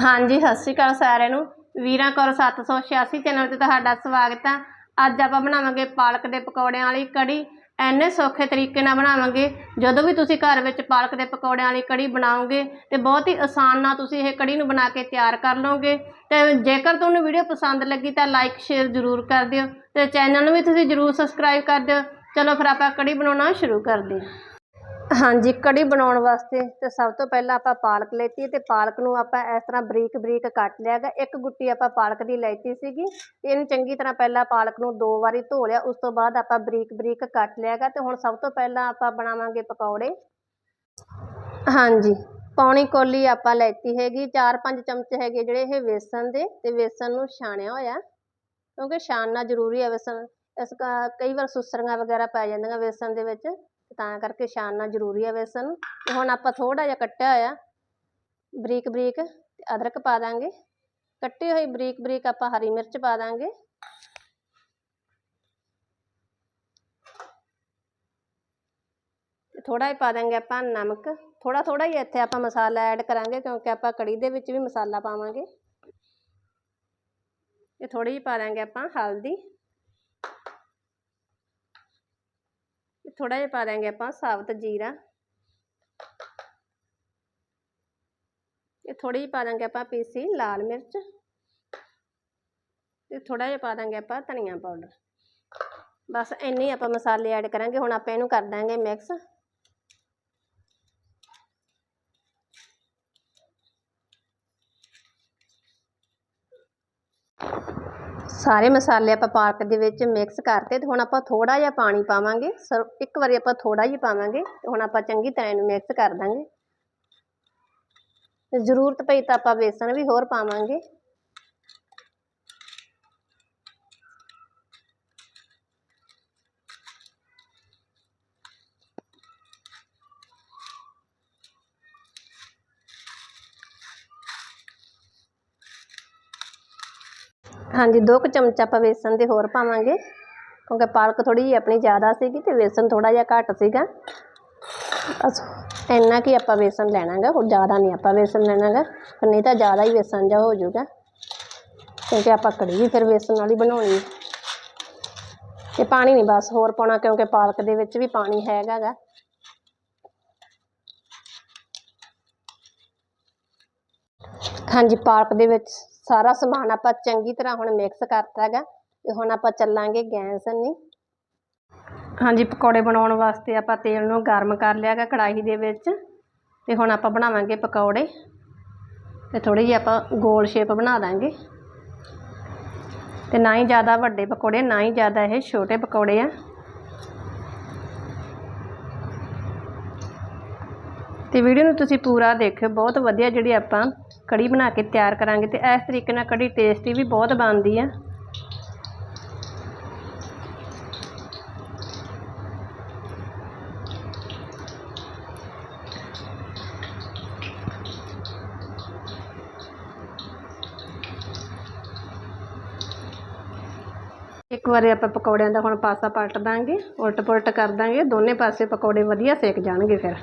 ਹਾਂਜੀ, ਸਤਿ ਸ਼੍ਰੀ ਅਕਾਲ ਸਾਰਿਆਂ ਨੂੰ। ਵੀਰਾਂ ਕੌਰ 786 ਚੈਨਲ ਤੇ ਤੁਹਾਡਾ ਸਵਾਗਤ ਹੈ ਅੱਜ ਆਪਾਂ ਬਣਾਵਾਂਗੇ ਪਾਲਕ ਦੇ ਪਕੌੜਿਆਂ ਵਾਲੀ ਕੜੀ। ਐਨੇ ਸੌਖੇ ਤਰੀਕੇ ਨਾਲ ਬਣਾਵਾਂਗੇ, ਜਦੋਂ ਵੀ ਤੁਸੀਂ ਘਰ ਵਿੱਚ ਪਾਲਕ ਦੇ ਪਕੌੜਿਆਂ ਵਾਲੀ ਕੜੀ ਬਣਾਓਗੇ ਤੇ ਬਹੁਤ ਹੀ ਆਸਾਨ ਨਾਲ ਤੁਸੀਂ ਇਹ ਕੜੀ ਨੂੰ ਬਣਾ ਕੇ ਤਿਆਰ ਕਰ ਲਓਗੇ। ਤੇ ਜੇਕਰ ਤੁਹਾਨੂੰ ਵੀਡੀਓ ਪਸੰਦ ਲੱਗੀ ਤਾਂ ਲਾਈਕ, ਸ਼ੇਅਰ ਜ਼ਰੂਰ ਕਰ ਦਿਓ ਤੇ ਚੈਨਲ ਨੂੰ ਵੀ ਤੁਸੀਂ ਜ਼ਰੂਰ ਸਬਸਕ੍ਰਾਈਬ ਕਰ ਦਿਓ। ਚਲੋ ਫਿਰ ਆਪਾਂ ਕੜੀ ਬਣਾਉਣਾ ਸ਼ੁਰੂ ਕਰਦੇ ਹਾਂ। ਹਾਂਜੀ, ਕੜੀ ਬਣਾਉਣ ਵਾਸਤੇ ਤੇ ਸਭ ਤੋਂ ਪਹਿਲਾਂ ਆਪਾਂ ਪਾਲਕ ਲੈਤੀ ਤੇ ਪਾਲਕ ਨੂੰ ਆਪਾਂ ਇਸ ਤਰ੍ਹਾਂ ਬਰੀਕ ਬਰੀਕ ਕੱਟ ਲਿਆਗਾ ਇੱਕ ਗੁੱਟੀ ਆਪਾਂ ਪਾਲਕ ਦੀ ਲੈਤੀ ਸੀਗੀ ਤੇ ਇਹਨੂੰ ਚੰਗੀ ਤਰ੍ਹਾਂ ਪਹਿਲਾਂ ਪਾਲਕ ਨੂੰ ਦੋ ਵਾਰੀ ਧੋ ਲਿਆ, ਉਸ ਤੋਂ ਬਾਅਦ ਆਪਾਂ ਬਰੀਕ ਬਰੀਕ ਕੱਟ ਲਿਆਗਾ ਤੇ ਹੁਣ ਸਭ ਤੋਂ ਪਹਿਲਾਂ ਆਪਾਂ ਬਣਾਵਾਂਗੇ ਪਕੌੜੇ। ਹਾਂਜੀ, ਪੌਣੀ ਕੋਲੀ ਆਪਾਂ ਲੈਤੀ ਹੈਗੀ 4-5 ਚਮਚ ਹੈਗੇ ਜਿਹੜੇ ਇਹ ਵੇਸਣ ਦੇ ਤੇ ਵੇਸਣ ਨੂੰ ਛਾਣਿਆ ਹੋਇਆ। ਕਿਉਂਕਿ ਛਾਣਨਾ ਜ਼ਰੂਰੀ ਹੈ ਵੇਸਣ, ਇਸ ਕਾ- ਕਈ ਵਾਰ ਸੁਸਰੀਆਂ ਵਗੈਰਾ ਪੈ ਜਾਂਦੀਆਂ ਵੇਸਣ ਦੇ ਵਿੱਚ। ਤਾਂ ਕਰਕੇ ਛਾਣਨਾ ਜ਼ਰੂਰੀ ਹੈ ਵੇਸਣ। ਤੇ ਹੁਣ ਆਪਾਂ ਥੋੜਾ ਜਿਹਾ ਕੱਟਿਆ ਹੋਇਆ, ਬਰੀਕ ਬਰੀਕ ਤੇ ਅਦਰਕ ਪਾ ਦਾਂਗੇ। ਕੱਟੀ ਹੋਈ ਬਰੀਕ ਬਰੀਕ ਆਪਾਂ ਹਰੀ ਮਿਰਚ ਪਾ ਦਾਂਗੇ। ਤੇ ਥੋੜਾ ਜਿਹਾ ਪਾ ਦਾਂਗੇ ਆਪਾਂ ਨਮਕ। ਥੋੜਾ ਥੋੜਾ ਹੀ ਇੱਥੇ ਆਪਾਂ ਮਸਾਲਾ ਐਡ ਕਰਾਂਗੇ, ਕਿਉਂਕਿ ਆਪਾਂ ਕੜੀ ਦੇ ਵਿੱਚ ਵੀ ਮਸਾਲਾ ਪਾਵਾਂਗੇ। ਇਹ ਥੋੜੀ ਜਿਹੀ ਪਾ ਦਾਂਗੇ ਆਪਾਂ ਹਲਦੀ। ਥੋੜਾ ਜਿਹਾ ਪਾ ਦਾਂਗੇ ਆਪਾਂ ਸਾਬਤ ਜੀਰਾ। ਤੇ ਥੋੜੀ ਜਿਹੀ ਪਾ ਦਾਂਗੇ ਆਪਾਂ ਪੀਸੀ ਲਾਲ ਮਿਰਚ। ਤੇ ਥੋੜਾ ਜਿਹਾ ਪਾ ਦਾਂਗੇ ਆਪਾਂ ਧਨੀਆ ਪਾਊਡਰ। ਬਸ ਇੰਨੇ ਆਪਾਂ ਮਸਾਲੇ ਐਡ ਕਰਾਂਗੇ, ਹੁਣ ਆਪਾਂ ਇਹਨੂੰ ਕਰ ਦਾਂਗੇ ਮਿਕਸ ਸਾਰੇ ਮਸਾਲੇ ਆਪਾਂ ਪਾਲਕ ਦੇ ਵਿੱਚ ਮਿਕਸ ਕਰਤੇ ਤੇ ਹੁਣ ਆਪਾਂ ਥੋੜਾ ਜਿਹਾ ਪਾਣੀ ਪਾਵਾਂਗੇ। ਸਰ, ਇੱਕ ਵਾਰੀ ਆਪਾਂ ਥੋੜਾ ਜਿਹਾ ਪਾਵਾਂਗੇ ਤੇ ਹੁਣ ਆਪਾਂ ਚੰਗੀ ਤਰ੍ਹਾਂ ਇਹਨੂੰ ਮਿਕਸ ਕਰ ਦਾਂਗੇ। ਜ਼ਰੂਰਤ ਪਈ ਤਾਂ ਆਪਾਂ ਬੇਸਣ ਵੀ ਹੋਰ ਪਾਵਾਂਗੇ। ਹਾਂਜੀ, ਦੋ ਕੁ ਚਮਚ ਆਪਾਂ ਵੇਸਣ ਦੇ ਹੋਰ ਪਾਵਾਂਗੇ। ਕਿਉਂਕਿ ਪਾਲਕ ਥੋੜੀ ਜਿਹੀ ਆਪਣੀ ਜ਼ਿਆਦਾ ਸੀਗੀ ਤੇ ਵੇਸਣ ਥੋੜਾ ਜਿਹਾ ਘੱਟ ਸੀਗਾ। ਬਸ ਇੰਨਾ ਕਿ ਆਪਾਂ ਵੇਸਣ ਲੈਣਾਗਾ, ਹੋਰ ਜ਼ਿਆਦਾ ਨਹੀਂ ਆਪਾਂ ਵੇਸਣ ਲੈਣਾਗਾ। ਫਿਰ ਨਹੀਂ ਤਾਂ ਜ਼ਿਆਦਾ ਹੀ ਵੇਸਣ ਜਾ ਹੋ ਜਾਊਗਾ। ਕਿਉਂਕਿ ਆਪਾਂ ਕੜੀ ਵੀ ਫਿਰ ਵੇਸਣ ਨਾਲ ਹੀ ਬਣਾਉਣੀ ਹੈ। ਤੇ ਪਾਣੀ ਨਹੀਂ ਬਸ ਹੋਰ ਪਾਉਣਾ, ਕਿਉਂਕਿ ਪਾਲਕ ਦੇ ਵਿੱਚ ਵੀ ਪਾਣੀ ਹੈਗਾ ਗਾ ਹਾਂਜੀ, ਪਾਲਕ ਦੇ ਵਿੱਚ ਸਾਰਾ ਸਮਾਨ ਆਪਾਂ ਚੰਗੀ ਤਰ੍ਹਾਂ ਹੁਣ ਮਿਕਸ ਕਰਤਾ ਹੈਗਾ ਤੇ ਹੁਣ ਆਪਾਂ ਚੱਲਾਂਗੇ ਗੈਸ ਨਹੀਂ ਹਾਂਜੀ, ਪਕੌੜੇ ਬਣਾਉਣ ਵਾਸਤੇ ਆਪਾਂ ਤੇਲ ਨੂੰ ਗਰਮ ਕਰ ਲਿਆ ਹੈਗਾ ਕੜਾਹੀ ਦੇ ਵਿੱਚ ਤੇ ਹੁਣ ਆਪਾਂ ਬਣਾਵਾਂਗੇ ਪਕੌੜੇ ਤੇ ਥੋੜੀ ਜਿਹੀ ਆਪਾਂ ਗੋਲ ਸ਼ੇਪ ਬਣਾ ਦਾਂਗੇ। ਤੇ ਨਾ ਹੀ ਜ਼ਿਆਦਾ ਵੱਡੇ ਪਕੌੜੇ, ਨਾ ਹੀ ਜ਼ਿਆਦਾ ਇਹ ਛੋਟੇ ਪਕੌੜੇ ਆ। ਤੇ ਵੀਡੀਓ ਨੂੰ ਤੁਸੀਂ ਪੂਰਾ ਦੇਖਿਓ, ਬਹੁਤ ਵਧੀਆ ਜਿਹੜੀ ਆਪਾਂ ਕੜੀ ਬਣਾ ਕੇ ਤਿਆਰ ਕਰਾਂਗੇ ਤੇ ਇਸ ਤਰੀਕੇ ਨਾਲ ਕੜੀ ਟੇਸਟੀ ਵੀ ਬਹੁਤ ਬਣਦੀ ਆ। ਇੱਕ ਵਾਰੀ ਆਪਾਂ ਪਕੌੜਿਆਂ ਦਾ ਹੁਣ ਪਾਸਾ ਪਲਟ ਦਾਂਗੇ ਉਲਟ ਪੁਲਟ ਕਰ ਦਾਂਗੇ, ਦੋਨੇ ਪਾਸੇ ਪਕੌੜੇ ਵਧੀਆ ਸੇਕ ਜਾਣਗੇ ਫਿਰ।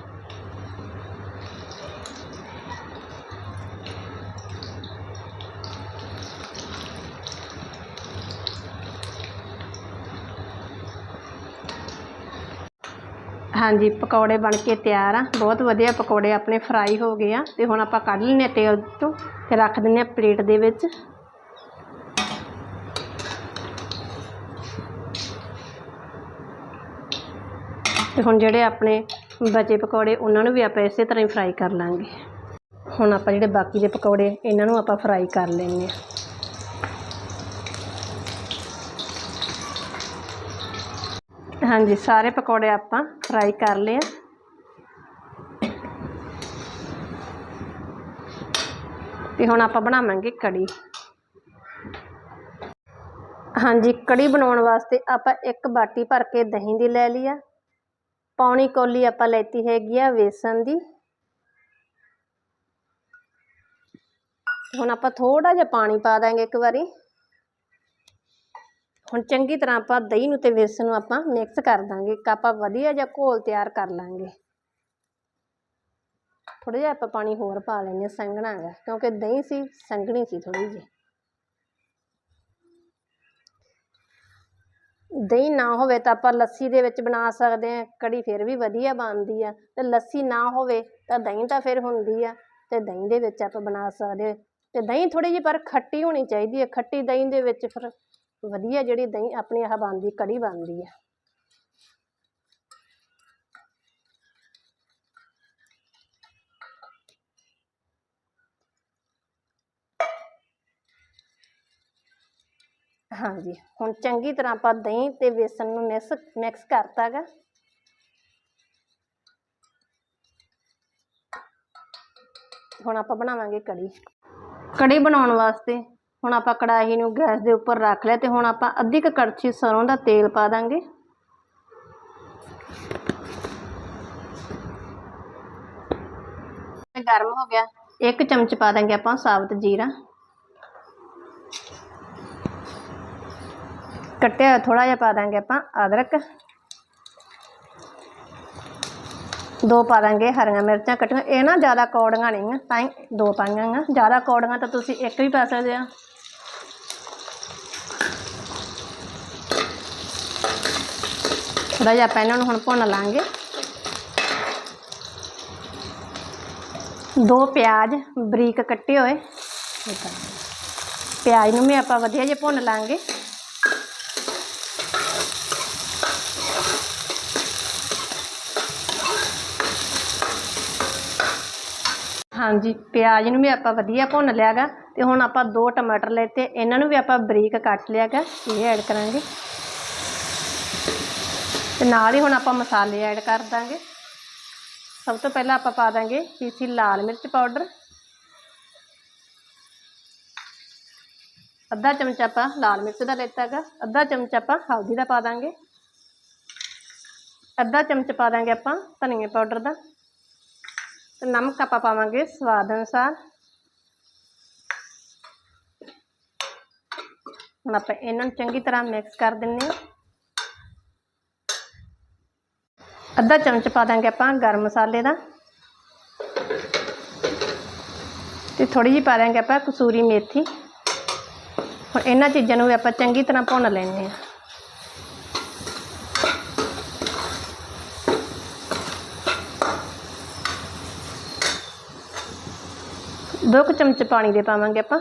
ਹਾਂਜੀ, ਪਕੌੜੇ ਬਣ ਕੇ ਤਿਆਰ ਆ। ਬਹੁਤ ਵਧੀਆ ਪਕੌੜੇ ਆਪਣੇ ਫਰਾਈ ਹੋ ਗਏ ਆ। ਤੇ ਹੁਣ ਆਪਾਂ ਕੱਢ ਲੈਂਦੇ ਹਾਂ ਤੇਲ ਤੋਂ ਤੇ ਰੱਖ ਦਿੰਦੇ ਹਾਂ ਪਲੇਟ ਦੇ ਵਿੱਚ। ਤੇ ਹੁਣ ਜਿਹੜੇ ਆਪਣੇ ਬਚੇ ਪਕੌੜੇ, ਉਹਨਾਂ ਨੂੰ ਵੀ ਆਪਾਂ ਇਸੇ ਤਰ੍ਹਾਂ ਹੀ ਫਰਾਈ ਕਰ ਲਾਂਗੇ। ਹੁਣ ਆਪਾਂ ਜਿਹੜੇ ਬਾਕੀ ਦੇ ਪਕੌੜੇ, ਇਹਨਾਂ ਨੂੰ ਆਪਾਂ ਫਰਾਈ ਕਰ ਲੈਂਦੇ ਹਾਂ ਹਾਂਜੀ, ਸਾਰੇ ਪਕੌੜੇ ਆਪਾਂ ਫਰਾਈ ਕਰ ਲਏ ਆ। ਤੇ ਹੁਣ ਆਪਾਂ ਬਣਾਵਾਂਗੇ ਕੜੀ। ਹਾਂਜੀ, ਕੜੀ ਬਣਾਉਣ ਵਾਸਤੇ ਆਪਾਂ ਇੱਕ ਬਾਟੀ ਭਰ ਕੇ ਦਹੀਂ ਦੀ ਲੈ ਲਈ ਆ। ਪੌਣੀ ਕੋਲੀ ਆਪਾਂ ਲੈਤੀ ਹੈਗੀ ਆ ਵੇਸਣ ਦੀ। ਹੁਣ ਆਪਾਂ ਥੋੜਾ ਜਿਹਾ ਪਾਣੀ ਪਾ ਦਾਂਗੇ ਇੱਕ ਵਾਰੀ। ਹੁਣ ਚੰਗੀ ਤਰ੍ਹਾਂ ਆਪਾਂ ਦਹੀਂ ਨੂੰ ਤੇ ਵੇਸਣ ਨੂੰ ਆਪਾਂ ਮਿਕਸ ਕਰ ਦਾਂਗੇ। ਇੱਕ ਆਪਾਂ ਵਧੀਆ ਜਿਹਾ ਘੋਲ ਤਿਆਰ ਕਰ ਲਾਂਗੇ। ਥੋੜਾ ਜਿਹਾ ਆਪਾਂ ਪਾਣੀ ਹੋਰ ਪਾ ਲੈਂਦੇ ਹਾਂ, ਸੰਘਣਾ ਹੈਗਾ। ਕਿਉਂਕਿ ਦਹੀਂ ਸੀ, ਸੰਘਣੀ ਸੀ ਥੋੜੀ ਜਿਹੀ। ਦਹੀਂ ਨਾ ਹੋਵੇ ਤਾਂ ਆਪਾਂ ਲੱਸੀ ਦੇ ਵਿੱਚ ਬਣਾ ਸਕਦੇ ਹਾਂ। ਕੜੀ ਫਿਰ ਵੀ ਵਧੀਆ ਬਣਦੀ ਆ। ਤੇ ਲੱਸੀ ਨਾ ਹੋਵੇ ਤਾਂ ਦਹੀਂ ਤਾਂ ਫਿਰ ਹੁੰਦੀ ਆ। ਤੇ ਦਹੀਂ ਦੇ ਵਿੱਚ ਆਪਾਂ ਬਣਾ ਸਕਦੇ ਤੇ ਦਹੀਂ ਥੋੜੀ ਜਿਹੀ ਪਰ ਖੱਟੀ ਹੋਣੀ ਚਾਹੀਦੀ ਹੈ ਖੱਟੀ ਦਹੀਂ ਦੇ ਵਿੱਚ ਫਿਰ ਵਧੀਆ ਜਿਹੜੀ ਦਹੀਂ ਆਪਣੀ ਆਹ ਬਣਦੀ, ਕੜੀ ਬਣਦੀ ਆ। ਹਾਂਜੀ, ਹੁਣ ਚੰਗੀ ਤਰ੍ਹਾਂ ਆਪਾਂ ਦਹੀਂ ਤੇ ਬੇਸਨ ਨੂੰ ਮਿਕਸ ਮਿਕਸ ਕਰਤਾ ਗਾ ਹੁਣ ਆਪਾਂ ਬਣਾਵਾਂਗੇ ਕੜੀ। ਕੜੀ ਬਣਾਉਣ ਵਾਸਤੇ ਹੁਣ ਆਪਾਂ ਕੜਾਹੀ ਨੂੰ ਗੈਸ ਦੇ ਉੱਪਰ ਰੱਖ ਲਿਆ ਤੇ ਹੁਣ ਆਪਾਂ ਅੱਧੀ ਕੁ ਕੜਛੀ ਸਰੋਂ ਦਾ ਤੇਲ ਪਾ ਦਾਂਗੇ। ਗਰਮ ਹੋ ਗਿਆ। ਇੱਕ ਚਮਚ ਪਾ ਦਾਂਗੇ ਆਪਾਂ ਸਾਬਤ ਜੀਰਾ। ਕੱਟਿਆ ਥੋੜਾ ਜਿਹਾ ਪਾ ਦਾਂਗੇ ਆਪਾਂ ਅਦਰਕ। ਦੋ ਪਾ ਦਾਂਗੇ ਹਰੀਆਂ ਮਿਰਚਾਂ ਕੱਟੀਆਂ। ਇਹ ਨਾ ਜ਼ਿਆਦਾ ਕੌੜੀਆਂ ਨਹੀਂ ਆ, ਤਾਂ ਹੀ ਦੋ ਪਾਈਆਂ ਆ। ਜ਼ਿਆਦਾ ਕੌੜੀਆਂ ਤਾਂ ਤੁਸੀਂ ਇੱਕ ਵੀ ਪਾ ਸਕਦੇ ਆ। ਥੋੜਾ ਜਿਹਾ ਆਪਾਂ ਇਹਨਾਂ ਨੂੰ ਹੁਣ ਭੁੰਨ ਲਾਂਗੇ ਦੋ ਪਿਆਜ਼ ਬਰੀਕ ਕੱਟੇ ਹੋਏ ਇਹ ਪਾ ਦਾਂਗੇ। ਪਿਆਜ਼ ਨੂੰ ਵੀ ਆਪਾਂ ਵਧੀਆ ਜਿਹਾ ਭੁੰਨ ਲਾਂਗੇ ਹਾਂਜੀ ਪਿਆਜ਼ ਨੂੰ ਵੀ ਆਪਾਂ ਵਧੀਆ ਭੁੰਨ ਲਿਆ ਗਾ ਤੇ ਹੁਣ ਆਪਾਂ ਦੋ ਟਮਾਟਰ ਲਏ ਤੇ ਇਹਨਾਂ ਨੂੰ ਵੀ ਆਪਾਂ ਬਰੀਕ ਕੱਟ ਲਿਆ ਗਾ ਇਹ ਐਡ ਕਰਾਂਗੇ ਤੇ ਨਾਲ ਹੀ ਹੁਣ ਆਪਾਂ ਮਸਾਲੇ ਐਡ ਕਰ ਦਾਂਗੇ। ਸਭ ਤੋਂ ਪਹਿਲਾਂ ਆਪਾਂ ਪਾ ਦਾਂਗੇ ਪੀਸੀ ਲਾਲ ਮਿਰਚ ਪਾਊਡਰ। ਅੱਧਾ ਚਮਚ ਆਪਾਂ ਲਾਲ ਮਿਰਚ ਦਾ ਲੈਤਾ ਗਾ ਅੱਧਾ ਚਮਚ ਆਪਾਂ ਹਲਦੀ ਦਾ ਪਾ ਦਾਂਗੇ। ਅੱਧਾ ਚਮਚ ਪਾ ਦਾਂਗੇ ਆਪਾਂ ਧਨੀਏ ਪਾਊਡਰ ਦਾ। ਤੇ ਨਮਕ ਆਪਾਂ ਪਾਵਾਂਗੇ ਸਵਾਦ ਅਨੁਸਾਰ। ਹੁਣ ਆਪਾਂ ਇਹਨਾਂ ਨੂੰ ਚੰਗੀ ਤਰ੍ਹਾਂ ਮਿਕਸ ਕਰ ਦਿੰਨੇ ਆ। ਅੱਧਾ ਚਮਚ ਪਾ ਦਾਂਗੇ ਆਪਾਂ ਗਰਮ ਮਸਾਲੇ ਦਾ। ਤੇ ਥੋੜੀ ਜਿਹੀ ਪਾ ਦਾਂਗੇ ਆਪਾਂ ਕਸੂਰੀ ਮੇਥੀ। ਹੁਣ ਇਹਨਾਂ ਚੀਜ਼ਾਂ ਨੂੰ ਵੀ ਆਪਾਂ ਚੰਗੀ ਤਰ੍ਹਾਂ ਭੁੰਨ ਲੈਣੇ ਆ ਦੋ ਕੁ ਚਮਚ ਪਾਣੀ ਦੇ ਪਾਵਾਂਗੇ ਆਪਾਂ।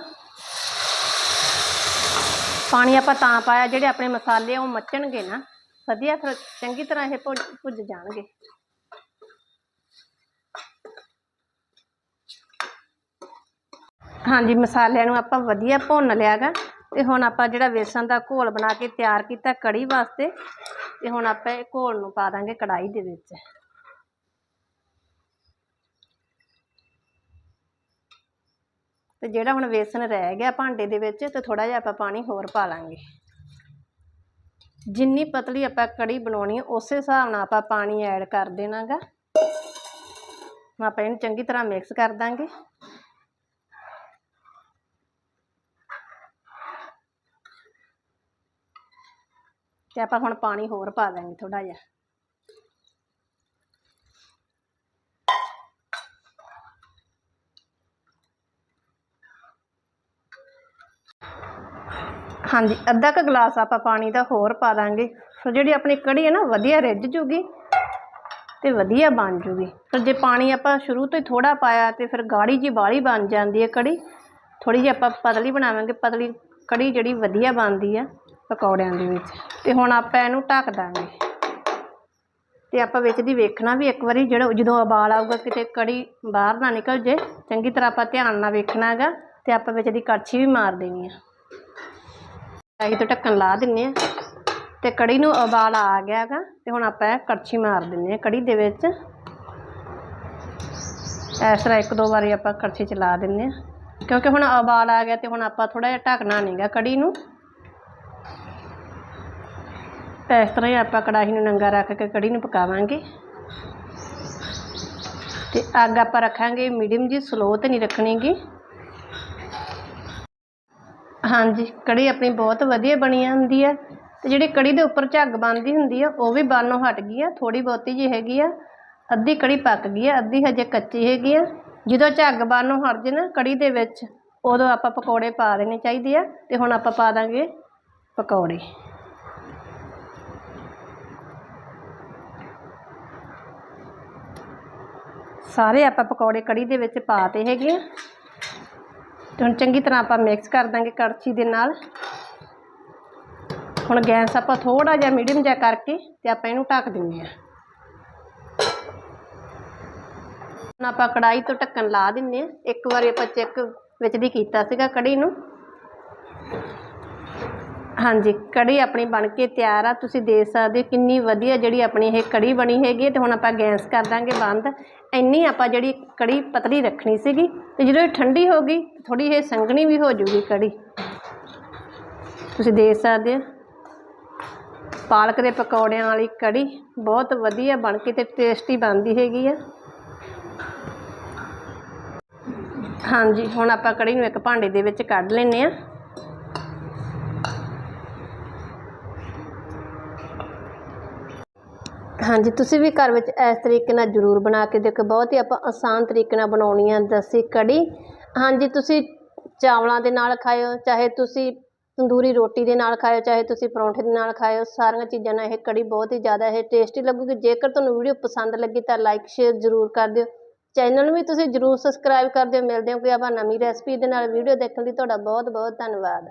ਪਾਣੀ ਆਪਾਂ ਤਾਂ ਪਾਇਆ, ਜਿਹੜੇ ਆਪਣੇ ਮਸਾਲੇ ਉਹ ਮੱਚਣਗੇ ਨਾ। ਵਧੀਆ ਫਿਰ ਚੰਗੀ ਤਰ੍ਹਾਂ ਇਹ ਭੁੱਜ ਭੁੱਜ ਜਾਣਗੇ। ਹਾਂਜੀ, ਮਸਾਲਿਆਂ ਨੂੰ ਆਪਾਂ ਵਧੀਆ ਭੁੰਨ ਲਿਆ ਗਾ ਤੇ ਹੁਣ ਆਪਾਂ ਜਿਹੜਾ ਵੇਸਣ ਦਾ ਘੋਲ ਬਣਾ ਕੇ ਤਿਆਰ ਕੀਤਾ ਕੜੀ ਵਾਸਤੇ, ਤੇ ਹੁਣ ਆਪਾਂ ਇਹ ਘੋਲ ਨੂੰ ਪਾ ਦਾਂਗੇ ਕੜਾਈ ਦੇ ਵਿੱਚ। ਤੇ ਜਿਹੜਾ ਹੁਣ ਵੇਸਣ ਰਹਿ ਗਿਆ ਭਾਂਡੇ ਦੇ ਵਿੱਚ, ਤੇ ਥੋੜਾ ਜਿਹਾ ਆਪਾਂ ਪਾਣੀ ਹੋਰ ਪਾ ਲਾਂਗੇ। ਜਿੰਨੀ ਪਤਲੀ ਆਪਾਂ ਕੜੀ ਬਣਾਉਣੀ ਹੈ ਉਸੇ ਹਿਸਾਬ ਨਾਲ ਆਪਾਂ ਪਾਣੀ ਐਡ ਕਰ ਦੇਣਾਗਾ। ਹੁਣ ਆਪਾਂ ਇਹਨੂੰ ਚੰਗੀ ਤਰ੍ਹਾਂ ਮਿਕਸ ਕਰ ਦਾਂਗੇ। ਤੇ ਆਪਾਂ ਹੁਣ ਪਾਣੀ ਹੋਰ ਪਾ ਦਾਂਗੇ ਥੋੜਾ ਜਿਹਾ। ਹਾਂਜੀ, ਅੱਧਾ ਕੁ ਗਲਾਸ ਆਪਾਂ ਪਾਣੀ ਦਾ ਹੋਰ ਪਾ ਦਾਂਗੇ। ਫਿਰ ਜਿਹੜੀ ਆਪਣੀ ਕੜੀ ਹੈ ਨਾ, ਵਧੀਆ ਰਿੱਝ ਜੂਗੀ ਤੇ ਵਧੀਆ ਬਣ ਜੂਗੀ। ਫਿਰ ਜੇ ਪਾਣੀ ਆਪਾਂ ਸ਼ੁਰੂ ਤੋਂ ਹੀ ਥੋੜਾ ਪਾਇਆ ਤੇ ਫਿਰ ਗਾੜੀ ਜੀ ਬਾਲੀ ਬਣ ਜਾਂਦੀ ਹੈ ਕੜੀ। ਥੋੜੀ ਜਿਹੀ ਆਪਾਂ ਪਤਲੀ ਬਣਾਵਾਂਗੇ। ਪਤਲੀ ਕੜੀ ਜਿਹੜੀ ਵਧੀਆ ਬਣਦੀ ਆ ਪਕੌੜਿਆਂ ਦੇ ਵਿੱਚ। ਤੇ ਹੁਣ ਆਪਾਂ ਇਹਨੂੰ ਢੱਕ ਦਾਂਗੇ। ਤੇ ਆਪਾਂ ਵਿੱਚ ਦੀ ਵੇਖਣਾ ਵੀ ਇੱਕ ਵਾਰੀ ਜਿਹੜਾ ਜਦੋਂ ਉਬਾਲ ਆਊਗਾ ਕਿਤੇ ਕੜੀ ਬਾਹਰ ਨਾ ਨਿਕਲ ਜੇ, ਚੰਗੀ ਤਰ੍ਹਾਂ ਆਪਾਂ ਧਿਆਨ ਨਾਲ ਵੇਖਣਾ ਹੈਗਾ ਤੇ ਆਪਾਂ ਵਿੱਚ ਦੀ ਕੜਛੀ ਵੀ ਮਾਰ ਦੇਣੀ ਆ। ਕੜਾਹੀ ਤੋਂ ਢੱਕਣ ਲਾ ਦਿੰਨੇ ਆ। ਤੇ ਕੜੀ ਨੂੰ ਉਬਾਲ ਆ ਗਿਆ ਹੈਗਾ, ਤੇ ਹੁਣ ਆਪਾਂ ਕੜਛੀ ਮਾਰ ਦਿੰਨੇ ਆ ਕੜੀ ਦੇ ਵਿੱਚ। ਇਸ ਤਰ੍ਹਾਂ ਇੱਕ ਦੋ ਵਾਰੀ ਆਪਾਂ ਕੜਛੀ ਚਲਾ ਦਿੰਨੇ ਆ। ਕਿਉਂਕਿ ਹੁਣ ਉਬਾਲ ਆ ਗਿਆ ਤੇ ਹੁਣ ਆਪਾਂ ਥੋੜਾ ਜਿਹਾ ਢੱਕਣਾ ਨਹੀਂਗਾ ਕੜੀ ਨੂੰ। ਇਸ ਤਰ੍ਹਾਂ ਹੀ ਆਪਾਂ ਕੜਾਹੀ ਨੂੰ ਨੰਗਾ ਰੱਖ ਕੇ ਕੜੀ ਨੂੰ ਪਕਾਵਾਂਗੇ। ਤੇ ਅੱਗ ਆਪਾਂ ਰੱਖਾਂਗੇ ਮੀਡੀਅਮ ਜੀ, ਸਲੋ ਤੇ ਨਹੀਂ ਰੱਖਣੀ ਗੀ ਹਾਂਜੀ, ਕੜੀ ਆਪਣੀ ਬਹੁਤ ਵਧੀਆ ਬਣੀ ਹੁੰਦੀ ਆ ਤੇ ਜਿਹੜੀ ਕੜੀ ਦੇ ਉੱਪਰ ਝੱਗ ਬਣਦੀ ਹੁੰਦੀ ਆ, ਉਹ ਵੀ ਬਣਨੋਂ ਹਟ ਗਈ ਆ ਥੋੜੀ ਬਹੁਤੀ ਜੀ ਹੈਗੀ ਆ, ਅੱਧੀ ਕੜੀ ਪੱਕ ਗਈ ਆ, ਅੱਧੀ ਹਜੇ ਕੱਚੀ ਹੈਗੀ ਆ। ਜਦੋਂ ਝੱਗ ਬਾਨੋਂ ਹਟ ਜੇ ਨਾ ਕੜੀ ਦੇ ਵਿੱਚ, ਉਦੋਂ ਆਪਾਂ ਪਕੌੜੇ ਪਾ ਦੇਣੇ ਚਾਹੀਦੇ ਆ ਤੇ ਹੁਣ ਆਪਾਂ ਪਾ ਦਾਂਗੇ ਪਕੌੜੇ। ਸਾਰੇ ਆਪਾਂ ਪਕੌੜੇ ਕੜੀ ਦੇ ਵਿੱਚ ਪਾਤੇ ਹੈਗੇ ਆ। ਤੇ ਹੁਣ ਚੰਗੀ ਤਰ੍ਹਾਂ ਆਪਾਂ ਮਿਕਸ ਕਰ ਦਾਂਗੇ ਕੜਛੀ ਦੇ ਨਾਲ। ਹੁਣ ਗੈਸ ਆਪਾਂ ਥੋੜਾ ਜਿਹਾ ਮੀਡੀਅਮ ਜਿਹਾ ਕਰਕੇ ਤੇ ਆਪਾਂ ਇਹਨੂੰ ਢੱਕ ਦਿੰਦੇ ਆ ਹੁਣ ਆਪਾਂ ਕੜਾਈ ਤੋਂ ਢੱਕਣ ਲਾ ਦਿੰਨੇ ਆ ਇੱਕ ਵਾਰੀ ਆਪਾਂ ਚੈੱਕ ਵਿੱਚ ਦੀ ਕੀਤਾ ਸੀਗਾ ਕੜੀ ਨੂੰ। ਹਾਂਜੀ, ਕੜੀ ਆਪਣੀ ਬਣ ਕੇ ਤਿਆਰ ਆ, ਤੁਸੀਂ ਦੇਖ ਸਕਦੇ ਹੋ। ਕਿੰਨੀ ਵਧੀਆ ਜਿਹੜੀ ਆਪਣੀ ਇਹ ਕੜੀ ਬਣੀ ਹੈਗੀ ਹੈ ਤੇ ਹੁਣ ਆਪਾਂ ਗੈਸ ਕਰ ਦਾਂਗੇ ਬੰਦ। ਇੰਨੀ ਆਪਾਂ ਜਿਹੜੀ ਕੜੀ ਪਤਲੀ ਰੱਖਣੀ ਸੀਗੀ ਤੇ ਜਦੋਂ ਇਹ ਠੰਡੀ ਹੋ ਗਈ ਥੋੜੀ ਇਹ ਸੰਘਣੀ ਵੀ ਹੋ ਜੂਗੀ ਕੜੀ। ਤੁਸੀਂ ਦੇਖ ਸਕਦੇ ਹੋ। ਪਾਲਕ ਦੇ ਪਕੌੜਿਆਂ ਵਾਲੀ ਕੜੀ ਬਹੁਤ ਵਧੀਆ ਬਣ ਕੇ ਤੇ ਟੇਸਟੀ ਬਣਦੀ ਹੈਗੀ ਆ। ਹਾਂਜੀ, ਹੁਣ ਆਪਾਂ ਕੜੀ ਨੂੰ ਇੱਕ ਭਾਂਡੇ ਦੇ ਵਿੱਚ ਕੱਢ ਲੈਨੇ ਆ। ਹਾਂਜੀ, ਤੁਸੀਂ ਵੀ ਘਰ ਵਿੱਚ ਇਸ ਤਰੀਕੇ ਨਾਲ ਜ਼ਰੂਰ ਬਣਾ ਕੇ ਦੇਖੋ। ਬਹੁਤ ਹੀ ਆਪਾਂ ਆਸਾਨ ਤਰੀਕੇ ਨਾਲ ਬਣਾਉਣੀ ਆ ਦੱਸੀ ਕੜੀ। ਹਾਂਜੀ, ਤੁਸੀਂ ਚਾਵਲਾਂ ਦੇ ਨਾਲ ਖਾਇਓ, ਚਾਹੇ ਤੁਸੀਂ ਤੰਦੂਰੀ ਰੋਟੀ ਦੇ ਨਾਲ ਖਾਇਓ, ਚਾਹੇ ਤੁਸੀਂ ਪਰੌਂਠੇ ਦੇ ਨਾਲ ਖਾਇਓ, ਸਾਰੀਆਂ ਚੀਜ਼ਾਂ ਨਾਲ ਇਹ ਕੜੀ ਬਹੁਤ ਹੀ ਜ਼ਿਆਦਾ ਇਹ ਟੇਸਟੀ ਲੱਗੂਗੀ। ਜੇਕਰ ਤੁਹਾਨੂੰ ਵੀਡੀਓ ਪਸੰਦ ਲੱਗੀ ਤਾਂ ਲਾਈਕ ਸ਼ੇਅਰ ਜ਼ਰੂਰ ਕਰ ਦਿਓ। ਚੈਨਲ ਨੂੰ ਵੀ ਤੁਸੀਂ ਜ਼ਰੂਰ ਸਬਸਕ੍ਰਾਈਬ ਕਰ ਦਿਓ। ਮਿਲਦੇ ਹਾਂ ਕੋਈ ਆਪਾਂ ਨਵੀਂ ਰੈਸਪੀ ਦੇ ਨਾਲ। ਵੀਡੀਓ ਦੇਖਣ ਲਈ ਤੁਹਾਡਾ ਬਹੁਤ ਬਹੁਤ ਧੰਨਵਾਦ।